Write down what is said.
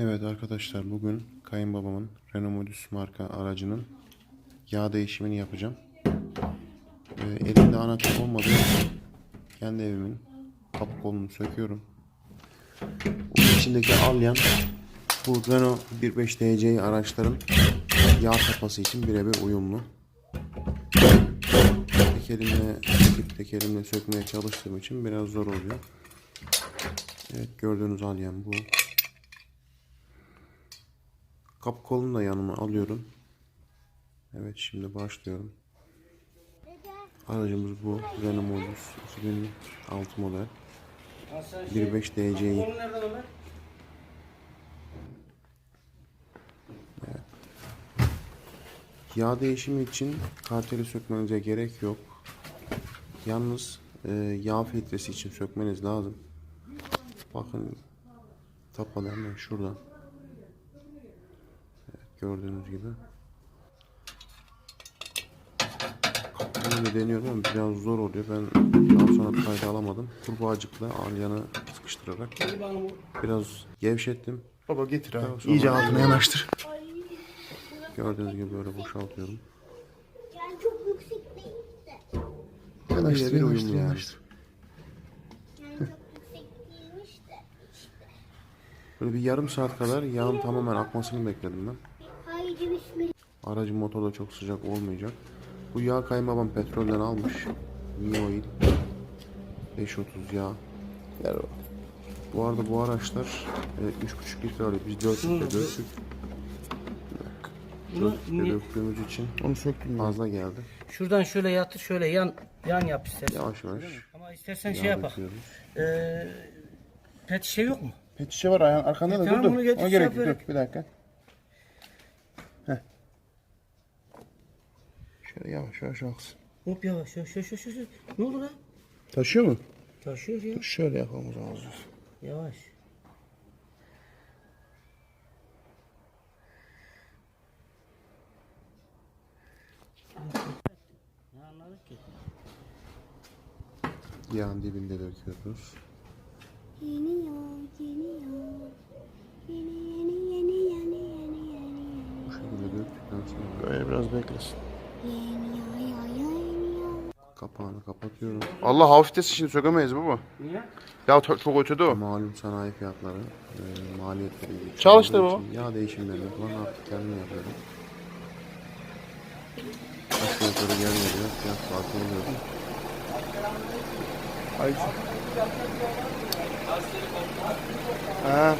Evet arkadaşlar bugün kayınbabamın Renault Modus marka aracının yağ değişimini yapacağım. Ee, elimde anahtar olmadığı kendi evimin kapı kolunu söküyorum. Bunun içindeki alyan bu Renault 1.5 DC araçların yağ tapası için birebir uyumlu. Tek elimle tek elimle sökmeye çalıştığım için biraz zor oluyor. Evet gördüğünüz alyan bu. Kapı kolunu da yanıma alıyorum. Evet şimdi başlıyorum. Aracımız bu. Renault Modus 2006 model. 1.5 DC'yi. Ömer? Yağ değişimi için karteli sökmenize gerek yok. Yalnız e, yağ filtresi için sökmeniz lazım. Bakın tapada hemen şuradan. Gördüğünüz gibi. Bunu deniyorum ama biraz zor oluyor. Ben daha sonra kayda alamadım. Kurbağacıkla alyanı sıkıştırarak biraz gevşettim. Baba getir ha. Sonra- İyice altına yanaştır. Gördüğünüz gibi böyle boşaltıyorum. Yani çok yüksek değil de. Yanaştır, yanaştır, yanaştır. Yani çok yüksek değilmiş de. Böyle bir yarım saat kadar yağın tamamen akmasını bekledim ben. Aracın motoru da çok sıcak olmayacak. Bu yağ kayınbabam petrolden almış. Mioil 530 yağ. Baba. Bu arada bu araçlar e, 3,5 litre alıyor. Biz 4 litre döktük. Bunu 4 litre döktüğümüz için Onu söktüm fazla geldi. şuradan şöyle yatır şöyle yan yan yap istersen. Yavaş yavaş Ama istersen yağ şey yapak. döküyoruz. Ee, pet şişe yok mu? Pet şişe var ayağın arkanda E, da tamam, dur onu dur. Ona gerek yok. bir dakika. Heh. Şöyle yavaş yavaş aksın. Hop yavaş yavaş yavaş yavaş. yavaş. Ne oldu lan? Taşıyor mu? Taşıyor ya. Şöyle yapalım o zaman. Yavaş. Ne anladık ki? Yağın dibinde döküyoruz. Yeni yağ, yeni yağ. Yeni yeni yeni yeni yeni yeni Bu şekilde döktükten sonra Böyle biraz beklesin. Kapağını kapatıyorum. Allah hafiftesin şimdi sökemeyiz baba. Niye? Ya çok ötede o. Malum sanayi fiyatları, e, maliyetleri baba. için Yağ değişimlerini falan artık kendim yapıyorum. Aşağı yukarı gel geliyor. Fiyat farkı oluyor. Hayır. Ha.